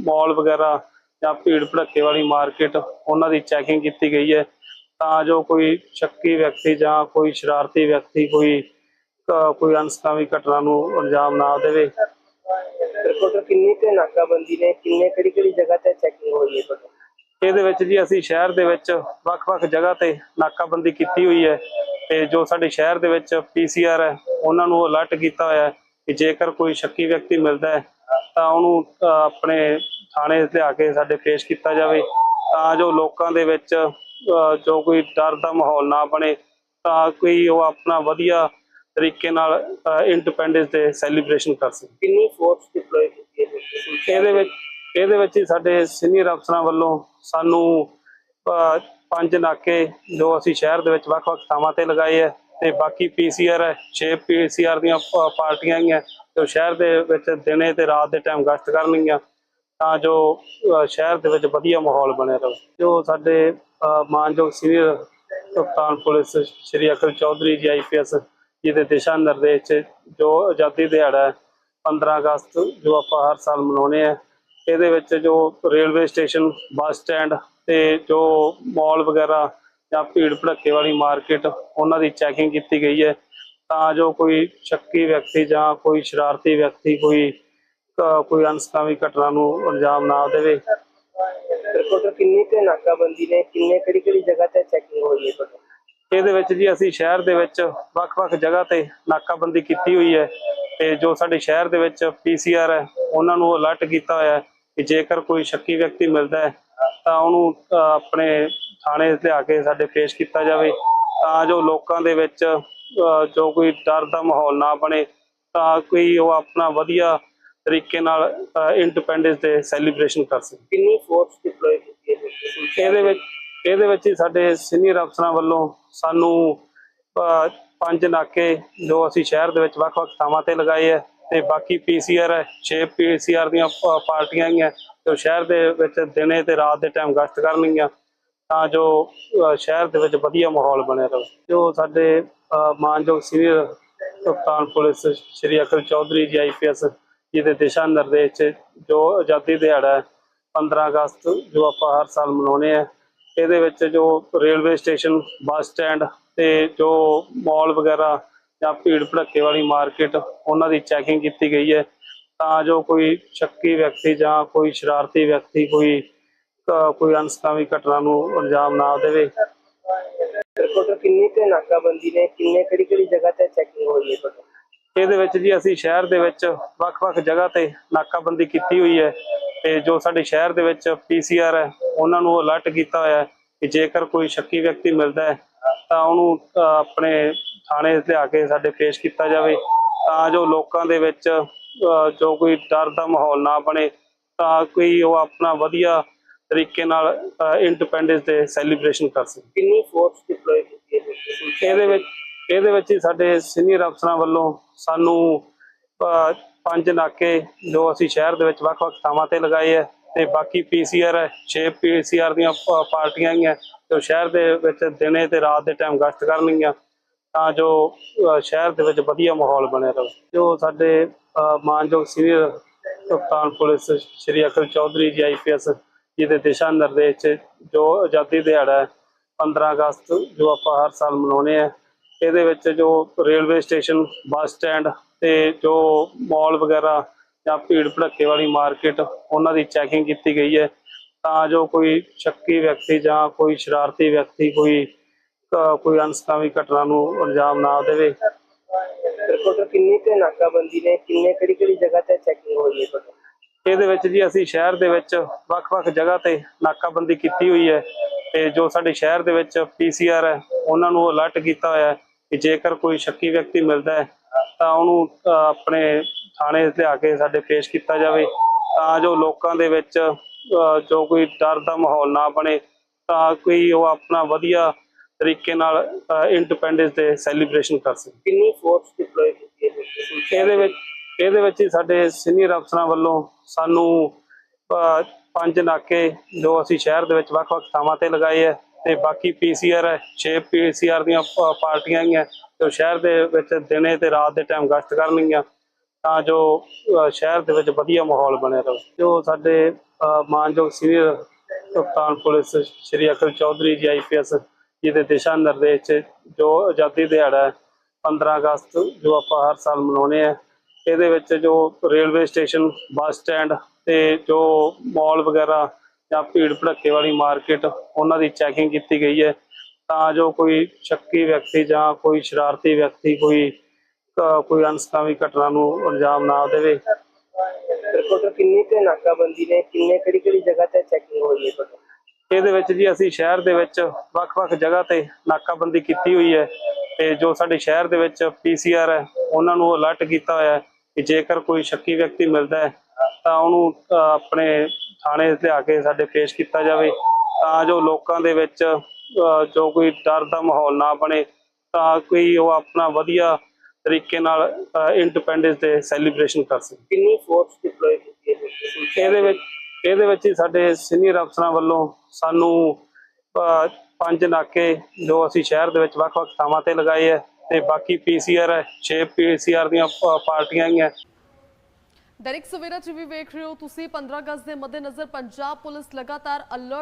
ਮਾਲ ਵਗੈਰਾ ਜਾਂ ਭੀੜ ਭੜੱਕੇ ਵਾਲੀ ਮਾਰਕੀਟ, ਉਹਨਾਂ ਦੀ ਚੈਕਿੰਗ ਕੀਤੀ ਗਈ ਹੈ। ਤਾਂ ਜੋ ਕੋਈ ਸ਼ੱਕੀ ਵਿਅਕਤੀ ਜਾਂ ਕੋਈ ਸ਼ਰਾਰਤੀ ਵਿਅਕਤੀ ਕੋਈ ਕੋਈ ਅਨਸਕਾਮੀ ਘਟਨਾ ਨੂੰ ਅੰਜਾਮ ਨਾ ਦੇਵੇ। ਰਿਪੋਰਟਰ ਕਿੰਨੀ ਕੁ ਨਾਕਾਬੰਦੀ ਨੇ, ਕਿੰਨੇ ਕਿਹੜੀ ਕਿਹੜੀ ਜਗ੍ਹਾ ਤੇ ਚੈਕਿੰਗ ਹੋਈ ਹੈ ਇਹਦੇ ਵਿੱਚ ਜੀ ਅਸੀਂ ਸ਼ਹਿਰ ਦੇ ਵਿੱਚ ਵੱਖ-ਵੱਖ ਜਗ੍ਹਾ ਤੇ ਨਾਕਾਬੰਦੀ ਕੀਤੀ ਹੋਈ ਹੈ ਤੇ ਜੋ ਸਾਡੇ ਸ਼ਹਿਰ ਦੇ ਵਿੱਚ ਪੀਸੀਆਰ ਹੈ ਉਹਨਾਂ ਨੂੰ ਅਲਰਟ ਕੀਤਾ ਹੋਇਆ ਹੈ ਕਿ ਜੇਕਰ ਕੋਈ ਸ਼ੱਕੀ ਵਿਅਕਤੀ ਮਿਲਦਾ ਹੈ ਤਾਂ ਉਹਨੂੰ ਆਪਣੇ ਥਾਣੇ ਲਿਆ ਕੇ ਸਾਡੇ ਪੇਸ਼ ਕੀਤਾ ਜਾਵੇ ਤਾਂ ਜੋ ਲੋਕਾਂ ਦੇ ਵਿੱਚ ਜੋ ਕੋਈ ਡਰ ਦਾ ਮਾਹੌਲ ਨਾ ਬਣੇ ਤਾਂ ਕੋਈ ਉਹ ਆਪਣਾ ਵਧੀਆ ਤਰੀਕੇ ਨਾਲ ਇੰਡੀਪੈਂਡੈਂਸ ਡੇ ਸੈਲੀਬ੍ਰੇਸ਼ਨ ਕਰ ਸਕੇ ਕਿੰਨੀ ਫੋਰਸ ਡਿਪਲੋਏ ਕੀਤੀ ਹੈ? ਇਹਦੇ ਵਿੱਚ ਇਹਦੇ ਵਿੱਚ ਹੀ ਸਾਡੇ ਸੀਨੀਅਰ ਅਫਸਰਾਂ ਵੱਲੋਂ ਸਾਨੂੰ ਪੰਜ ਨਾਕੇ ਜੋ ਅਸੀਂ ਸ਼ਹਿਰ ਦੇ ਵਿੱਚ ਵੱਖ-ਵੱਖ ਥਾਵਾਂ ਤੇ ਲਗਾਏ ਹੈ ਤੇ ਬਾਕੀ ਪੀਸੀਆਰ ਹੈ 6 ਪੀਸੀਆਰ ਦੀਆਂ ਪ- ਪਾਰਟੀਆਂ ਹੈਗੀਆਂ, ਜੋ ਸ਼ਹਿਰ ਦੇ ਵਿੱਚ ਦਿਨੇ ਤੇ ਰਾਤ ਦੇ ਟਾਈਮ ਗਸ਼ਤ ਕਰਨਗੀਆਂ, ਤਾਂ ਜੋ ਸ਼ਹਿਰ ਦੇ ਵਿੱਚ ਵਧੀਆ ਮਾਹੌਲ ਬਣਿਆ ਰਹੇ। ਜੋ ਸਾਡੇ ਮਾਨਯੋਗ ਸੀਨੀਅਰ ਕਪਤਾਨ ਪੁਲਿਸ ਸ਼੍ਰੀ ਅਕਲ ਚੌਧਰੀ ਜੀ ਆਈਪੀਐਸ ਜੀ ਦੇ ਦਿਸ਼ਾ ਨਿਰਦੇਸ਼ ਜੋ ਆਜ਼ਾਦੀ ਦਿਹਾੜਾ ਹੈ 15 ਅਗਸਤ ਜੋ ਆਪਾਂ ਹਰ ਸਾਲ ਮਨਾਉਂਦੇ ਆ ਇਹਦੇ ਵਿੱਚ ਜੋ ਰੇਲਵੇ ਸਟੇਸ਼ਨ ਬੱਸ ਸਟੈਂਡ ਤੇ ਜੋ ਮਾਲ ਵਗੈਰਾ ਜਾਂ ਭੀੜ ਭੜੱਕੇ ਵਾਲੀ ਮਾਰਕੀਟ ਉਹਨਾਂ ਦੀ ਚੈਕਿੰਗ ਕੀਤੀ ਗਈ ਹੈ। ਤਾਂ ਜੋ ਕੋਈ ਸ਼ੱਕੀ ਵਿਅਕਤੀ ਜਾਂ ਕੋਈ ਸ਼ਰਾਰਤੀ ਵਿਅਕਤੀ ਕੋਈ ਕੋਈ ਅਨਸਕਾਮੀ ਘਟਨਾ ਨੂੰ ਅੰਜਾਮ ਨਾ ਦੇਵੇ। ਰਿਪੋਰਟਰ ਕਿੰਨੀ ਕੁ ਨਾਕਾਬੰਦੀ ਨੇ? ਕਿੰਨੇ ਕਿਹੜੀ ਕਿਹੜੀ ਜਗ੍ਹਾ ਤੇ ਚੈਕਿੰਗ ਹੋਈ ਹੈ ਇਹਦੇ ਵਿੱਚ ਜੀ ਅਸੀਂ ਸ਼ਹਿਰ ਦੇ ਵਿੱਚ ਵੱਖ-ਵੱਖ ਜਗ੍ਹਾ ਤੇ ਨਾਕਾਬੰਦੀ ਕੀਤੀ ਹੋਈ ਹੈ। ਤੇ ਜੋ ਸਾਡੇ ਸ਼ਹਿਰ ਦੇ ਵਿੱਚ ਪੀਸੀਆਰ ਹੈ ਉਹਨਾਂ ਨੂੰ ਅਲਰਟ ਕੀਤਾ ਹੋਇਆ ਹੈ ਕਿ ਜੇਕਰ ਕੋਈ ਸ਼ੱਕੀ ਵਿਅਕਤੀ ਮਿਲਦਾ ਹੈ ਤਾਂ ਉਹਨੂੰ ਆਪਣੇ ਥਾਣੇ ਲਿਆ ਕੇ ਸਾਡੇ ਪੇਸ਼ ਕੀਤਾ ਜਾਵੇ ਤਾਂ ਜੋ ਲੋਕਾਂ ਦੇ ਵਿੱਚ ਜੋ ਕੋਈ ਡਰ ਦਾ ਮਾਹੌਲ ਨਾ ਬਣੇ ਤਾਂ ਕੋਈ ਉਹ ਆਪਣਾ ਵਧੀਆ ਤਰੀਕੇ ਨਾਲ ਇੰਡੀਪੈਂਡੈਂਸ ਡੇ ਸੈਲੀਬ੍ਰੇਸ਼ਨ ਕਰ ਸਕੇ ਕਿੰਨੀ ਫੋਰਸ ਡਿਪਲੋਏ ਕੀਤੀ ਹੈ? ਇਹਦੇ ਵਿੱਚ ਇਹਦੇ ਵਿੱਚ ਹੀ ਸਾਡੇ ਸੀਨੀਅਰ ਅਫਸਰਾਂ ਵੱਲੋਂ ਸਾਨੂੰ ਪੰਜ ਨਾਕੇ ਜੋ ਅਸੀਂ ਸ਼ਹਿਰ ਦੇ ਵਿੱਚ ਵੱਖ-ਵੱਖ ਥਾਵਾਂ ਤੇ ਲਗਾਏ ਹੈ ਤੇ ਬਾਕੀ ਪੀਸੀਆਰ ਹੈ 6 ਪੀਸੀਆਰ ਦੀਆਂ ਪਾਰਟੀਆਂ ਹੈਗੀਆਂ ਜੋ ਸ਼ਹਿਰ ਦੇ ਵਿੱਚ ਦਿਨੇ ਤੇ ਰਾਤ ਦੇ ਟਾਈਮ ਗਸ਼ਤ ਕਰਨਗੀਆਂ ਤਾਂ ਜੋ ਸ਼ਹਿਰ ਦੇ ਵਿੱਚ ਵਧੀਆ ਮਾਹੌਲ ਬਣਿਆ ਰਹੇ। ਜੋ ਸਾਡੇ ਮਾਨਯੋਗ ਸੀਨੀਅਰ ਕਪਤਾਨ ਪੁਲਿਸ ਸ਼੍ਰੀ ਅਕਲ ਚੌਧਰੀ ਜੀ ਆਈਪੀਐਸ ਜੀ ਦੇ ਦਿਸ਼ਾ ਨਿਰਦੇਸ਼ ਜੋ ਆਜ਼ਾਦੀ ਦਿਹਾੜਾ ਹੈ 15 ਅਗਸਤ ਜੋ ਆਪਾਂ ਹਰ ਸਾਲ ਮਨਾਉਂਦੇ ਆ ਇਹਦੇ ਵਿੱਚ ਜੋ ਰੇਲਵੇ ਸਟੇਸ਼ਨ, ਬੱਸ ਸਟੈਂਡ ਤੇ ਜੋ ਮਾਲ ਵਗੈਰਾ ਜਾਂ ਭੀੜ ਭੜੱਕੇ ਵਾਲੀ ਮਾਰਕੀਟ ਉਹਨਾਂ ਦੀ ਚੈਕਿੰਗ ਕੀਤੀ ਗਈ ਹੈ। ਤਾਂ ਜੋ ਕੋਈ ਸ਼ੱਕੀ ਵਿਅਕਤੀ ਜਾਂ ਕੋਈ ਸ਼ਰਾਰਤੀ ਵਿਅਕਤੀ ਕੋਈ ਕੋਈ ਅਨਸਕਾਮੀ ਘਟਨਾ ਨੂੰ ਅੰਜਾਮ ਨਾ ਦੇਵੇ। ਰਿਪੋਰਟਰ ਕਿੰਨੀ ਕੁ ਨਾਕਾਬੰਦੀ ਨੇ? ਕਿੰਨੇ ਕਿਹੜੀ ਕਿਹੜੀ ਜਗ੍ਹਾ ਤੇ ਚੈਕਿੰਗ ਹੋਈ ਹੈ ਤੁਹਾਡੀ? ਇਹਦੇ ਵਿੱਚ ਜੀ ਅਸੀਂ ਸ਼ਹਿਰ ਦੇ ਵਿੱਚ ਵੱਖ-ਵੱਖ ਜਗ੍ਹਾ ਤੇ ਨਾਕਾਬੰਦੀ ਕੀਤੀ ਹੋਈ ਹੈ ਤੇ ਜੋ ਸਾਡੇ ਸ਼ਹਿਰ ਦੇ ਵਿੱਚ ਪੀਸੀਆਰ ਹੈ ਉਹਨਾਂ ਨੂੰ ਅਲਰਟ ਕੀਤਾ ਹੋਇਆ ਹੈ ਕਿ ਜੇਕਰ ਕੋਈ ਸ਼ੱਕੀ ਵਿਅਕਤੀ ਮਿਲਦਾ ਹੈ ਤਾਂ ਉਹਨੂੰ ਆਪਣੇ ਥਾਣੇ ਲਿਆ ਕੇ ਸਾਡੇ ਪੇਸ਼ ਕੀਤਾ ਜਾਵੇ। ਤਾਂ ਜੋ ਲੋਕਾਂ ਦੇ ਵਿੱਚ ਜੋ ਕੋਈ ਡਰ ਦਾ ਮਾਹੌਲ ਨਾ ਬਣੇ ਤਾਂ ਕੋਈ ਉਹ ਆਪਣਾ ਵਧੀਆ ਤਰੀਕੇ ਨਾਲ ਇੰਡੀਪੈਂਡੈਂਸ ਡੇ ਸੈਲੀਬ੍ਰੇਸ਼ਨ ਕਰ ਸਕੇ। ਕਿੰਨੀ ਫੋਰਸ ਡਿਪਲੋਏ ਕੀਤੀ ਹੈ? ਇਹਦੇ ਵਿੱਚ ਇਹਦੇ ਵਿੱਚ ਹੀ ਸਾਡੇ ਸੀਨੀਅਰ ਅਫਸਰਾਂ ਵੱਲੋਂ ਸਾਨੂੰ ਪੰਜ ਨਾਕੇ ਜੋ ਅਸੀਂ ਸ਼ਹਿਰ ਦੇ ਵਿੱਚ ਵੱਖ-ਵੱਖ ਥਾਵਾਂ ਤੇ ਲਗਾਏ ਹੈ ਤੇ ਬਾਕੀ ਪੀਸੀਆਰ ਹੈ 6 ਪੀਸੀਆਰ ਦੀਆਂ ਪਾਰਟੀਆਂ ਹੈਗੀਆਂ ਜੋ ਸ਼ਹਿਰ ਦੇ ਵਿੱਚ ਦਿਨੇ ਤੇ ਰਾਤ ਦੇ ਟਾਈਮ ਗਸ਼ਤ ਕਰਨਗੀਆਂ, ਤਾਂ ਜੋ ਸ਼ਹਿਰ ਦੇ ਵਿੱਚ ਵਧੀਆ ਮਾਹੌਲ ਬਣਿਆ ਰਹੇ ਜੋ ਸਾਡੇ ਮਾਨਯੋਗ ਸੀਨੀਅਰ ਕਪਤਾਨ ਪੁਲਿਸ ਸ਼੍ਰੀ ਅਕਲ ਚੌਧਰੀ ਜੀ ਆਈਪੀਐਸ ਜੀ ਦੇ ਦਿਸ਼ਾ ਨਿਰਦੇਸ਼ ਜੋ ਆਜ਼ਾਦੀ ਦਿਹਾੜਾ ਹੈ 15 ਅਗਸਤ ਜੋ ਆਪਾਂ ਹਰ ਸਾਲ ਮਨਾਉਂਦੇ ਆ ਇਹਦੇ ਵਿੱਚ ਜੋ ਰੇਲਵੇ ਸਟੇਸ਼ਨ, ਬੱਸ ਸਟੈਂਡ ਤੇ ਜੋ ਮਾਲ ਵਗੈਰਾ ਜਾਂ ਭੀੜ ਭੜੱਕੇ ਵਾਲੀ ਮਾਰਕੀਟ, ਉਹਨਾਂ ਦੀ ਚੈਕਿੰਗ ਕੀਤੀ ਗਈ ਹੈ। ਤਾਂ ਜੋ ਕੋਈ ਸ਼ੱਕੀ ਵਿਅਕਤੀ ਜਾਂ ਕੋਈ ਸ਼ਰਾਰਤੀ ਵਿਅਕਤੀ ਕੋਈ ਕੋਈ ਅਨਸਕਾਮੀ ਘਟਨਾ ਨੂੰ ਅੰਜਾਮ ਨਾ ਦੇਵੇ ਰਿਪੋਰਟਰ ਕਿੰਨੀ ਕੁ ਨਾਕਾਬੰਦੀ ਨੇ ਕਿੰਨੇ ਕਿਹੜੀ ਕਿਹੜੀ ਜਗ੍ਹਾ ਤੇ ਚੈਕਿੰਗ ਹੋਈ ਹੈ ਤੁਹਾਡੀ? ਇਹਦੇ ਵਿੱਚ ਜੀ ਅਸੀਂ ਸ਼ਹਿਰ ਦੇ ਵਿੱਚ ਵੱਖ-ਵੱਖ ਜਗ੍ਹਾ ਤੇ ਨਾਕਾਬੰਦੀ ਕੀਤੀ ਹੋਈ ਹੈ ਤੇ ਜੋ ਸਾਡੇ ਸ਼ਹਿਰ ਦੇ ਵਿੱਚ ਪੀਸੀਆਰ ਹੈ ਉਹਨਾਂ ਨੂੰ ਅਲਰਟ ਕੀਤਾ ਹੋਇਆ ਹੈ ਕਿ ਜੇਕਰ ਕੋਈ ਸ਼ੱਕੀ ਵਿਅਕਤੀ ਮਿਲਦਾ ਹੈ ਤਾਂ ਉਹਨੂੰ ਆਪਣੇ ਥਾਣੇ ਲਿਆ ਕੇ ਸਾਡੇ ਪੇਸ਼ ਕੀਤਾ ਜਾਵੇ ਤਾਂ ਜੋ ਲੋਕਾਂ ਦੇ ਵਿੱਚ ਜੋ ਕੋਈ ਡਰ ਦਾ ਮਾਹੌਲ ਨਾ ਬਣੇ ਤਾਂ ਕੋਈ ਉਹ ਆਪਣਾ ਵਧੀਆ ਤਰੀਕੇ ਨਾਲ ਇੰਡੀਪੈਂਡੈਂਸ ਡੇ ਸੈਲੀਬ੍ਰੇਸ਼ਨ ਕਰ ਸਕੇ ਕਿੰਨੀ ਫੋਰਸ ਡਿਪਲੋਏ ਕੀਤੀ ਹੈ? ਇਹਦੇ ਵਿੱਚ ਇਹਦੇ ਵਿੱਚ ਹੀ ਸਾਡੇ ਸੀਨੀਅਰ ਅਫਸਰਾਂ ਵੱਲੋਂ ਸਾਨੂੰ ਪੰਜ ਨਾਕੇ ਜੋ ਅਸੀਂ ਸ਼ਹਿਰ ਦੇ ਵਿੱਚ ਵੱਖ-ਵੱਖ ਥਾਵਾਂ ਤੇ ਲਗਾਏ ਹੈ ਤੇ ਬਾਕੀ ਪੀਸੀਆਰ ਹੈ 6 ਪੀਸੀਆਰ ਦੀਆਂ ਪਾਰਟੀਆਂ ਹੈਗੀਆਂ ਜੋ ਸ਼ਹਿਰ ਦੇ ਵਿੱਚ ਦਿਨੇ ਤੇ ਰਾਤ ਦੇ ਟਾਈਮ ਗਸ਼ਤ ਕਰਨਗੀਆਂ ਤਾਂ ਜੋ ਸ਼ਹਿਰ ਦੇ ਵਿੱਚ ਵਧੀਆ ਮਾਹੌਲ ਬਣਿਆ ਰਹੇ। ਜੋ ਸਾਡੇ ਮਾਨਯੋਗ ਸੀਨੀਅਰ ਕਪਤਾਨ ਪੁਲਿਸ ਸ਼੍ਰੀ ਅਕਲ ਚੌਧਰੀ ਜੀ ਆਈਪੀਐਸ ਜੀ ਦੇ ਦਿਸ਼ਾ ਨਿਰਦੇਸ਼ ਜੋ ਆਜ਼ਾਦੀ ਦਿਹਾੜਾ ਹੈ 15 ਅਗਸਤ ਜੋ ਆਪਾਂ ਹਰ ਸਾਲ ਮਨਾਉਂਦੇ ਆ ਇਹਦੇ ਵਿੱਚ ਜੋ ਰੇਲਵੇ ਸਟੇਸ਼ਨ, ਬੱਸ ਸਟੈਂਡ ਤੇ ਜੋ ਮਾਲ ਵਗੈਰਾ ਜਾਂ ਭੀੜ ਭੜੱਕੇ ਵਾਲੀ ਮਾਰਕੀਟ, ਉਹਨਾਂ ਦੀ ਚੈਕਿੰਗ ਕੀਤੀ ਗਈ ਹੈ। ਤਾਂ ਜੋ ਕੋਈ ਸ਼ੱਕੀ ਵਿਅਕਤੀ ਜਾਂ ਕੋਈ ਸ਼ਰਾਰਤੀ ਵਿਅਕਤੀ, ਕੋਈ ਕੋਈ ਅਨਸਕਾਮੀ ਘਟਨਾ ਨੂੰ ਅੰਜਾਮ ਨਾ ਦੇਵੇ ਰਿਪੋਰਟਰ ਕਿੰਨੀ ਕੁ ਨਾਕਾਬੰਦੀ ਨੇ ਕਿੰਨੇ ਕਿਹੜੀ ਕਿਹੜੀ ਜਗ੍ਹਾ ਤੇ ਚੈਕਿੰਗ ਹੋਈ ਹੈ ਤੁਹਾਡੀ? ਇਹਦੇ ਵਿੱਚ ਜੀ ਅਸੀਂ ਸ਼ਹਿਰ ਦੇ ਵਿੱਚ ਵੱਖ-ਵੱਖ ਜਗ੍ਹਾ ਤੇ ਨਾਕਾਬੰਦੀ ਕੀਤੀ ਹੋਈ ਹੈ ਤੇ ਜੋ ਸਾਡੇ ਸ਼ਹਿਰ ਦੇ ਵਿੱਚ ਪੀਸੀਆਰ ਹੈ ਉਹਨਾਂ ਨੂੰ ਅਲਰਟ ਕੀਤਾ ਹੋਇਆ ਹੈ ਕਿ ਜੇਕਰ ਕੋਈ ਸ਼ੱਕੀ ਵਿਅਕਤੀ ਮਿਲਦਾ ਹੈ ਤਾਂ ਉਹਨੂੰ ਆਪਣੇ ਥਾਣੇ ਲਿਆ ਕੇ ਸਾਡੇ ਪੇਸ਼ ਕੀਤਾ ਜਾਵੇ ਤਾਂ ਜੋ ਲੋਕਾਂ ਦੇ ਵਿੱਚ ਜੋ ਕੋਈ ਡਰ ਦਾ ਮਾਹੌਲ ਨਾ ਬਣੇ ਤਾਂ ਕੋਈ ਉਹ ਆਪਣਾ ਵਧੀਆ ਤਰੀਕੇ ਨਾਲ ਇੰਡੀਪੈਂਡੈਂਸ ਡੇ ਸੈਲੀਬ੍ਰੇਸ਼ਨ ਕਰ ਸਕਣ। ਕਿੰਨੀ ਫੋਰਸ ਡਿਪਲੋਏ ਕੀਤੀ ਹੈ? ਇਹਦੇ ਵਿੱਚ ਇਹਦੇ ਵਿੱਚ ਹੀ ਸਾਡੇ ਸੀਨੀਅਰ ਅਫਸਰਾਂ ਵੱਲੋਂ ਸਾਨੂੰ ਪੰਜ ਨਾਕੇ ਜੋ ਅਸੀਂ ਸ਼ਹਿਰ ਦੇ ਵਿੱਚ ਵੱਖ-ਵੱਖ ਥਾਵਾਂ ਤੇ ਲਗਾਏ ਹੈ ਤੇ ਬਾਕੀ ਪੀਸੀਆਰ ਹੈ 6 ਪੀਸੀਆਰ ਦੀਆਂ ਪਾਰਟੀਆਂ ਹੈਗੀਆਂ ਦੈਨਿਕ ਸਵੇਰਾ ਚ ਵੀ ਵੇਖ ਰਹੇ ਹੋ ਤੁਸੀਂ। 15 ਅਗਸਤ ਦੇ ਮੱਦੇਨਜ਼ਰ ਪੰਜਾਬ ਪੁਲਿਸ ਲਗਾਤਾਰ ਅਲਰਟ